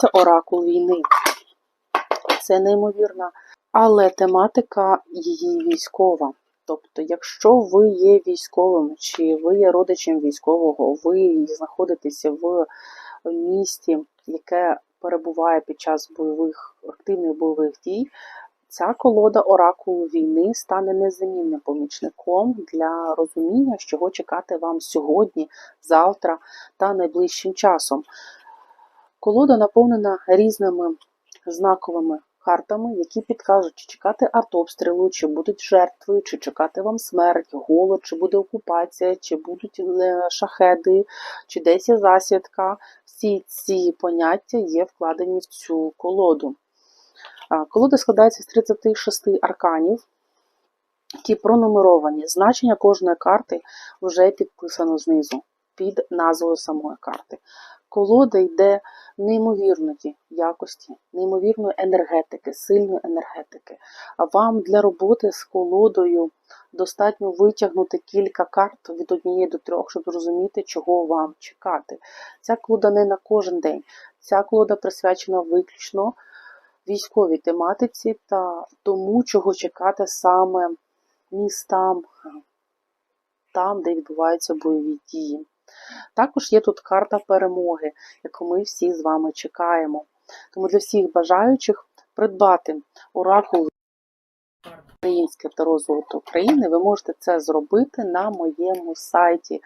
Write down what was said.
Це оракул війни. Це неймовірна, але тематика її військова. Тобто, якщо ви є військовим, чи ви є родичем військового, ви знаходитеся в місті, яке перебуває під час бойових активних бойових дій, ця колода оракулу війни стане незамінним помічником для розуміння, чого чекати вам сьогодні, завтра та найближчим часом. Колода наповнена різними знаковими картами, які підкажуть, чи чекати артобстрілу, чи будуть жертви, чи чекати вам смерть, голод, чи буде окупація, чи будуть е, шахеди, чи десь є засідка. Всі ці поняття є вкладені в цю колоду. Колода складається з 36 арканів, які пронумеровані. Значення кожної карти вже підписано знизу під назвою самої карти. Колода йде неймовірної якості, неймовірної енергетики, сильної енергетики. Вам для роботи з колодою достатньо витягнути кілька карт від однієї до трьох, щоб зрозуміти, чого вам чекати. Ця колода не на кожен день. Ця колода присвячена виключно військовій тематиці та тому, чого чекати саме містам, там, де відбуваються бойові дії. Також є тут карта перемоги, яку ми всі з вами чекаємо. Тому для всіх бажаючих придбати оракул Українське та розвиток України, ви можете це зробити на моєму сайті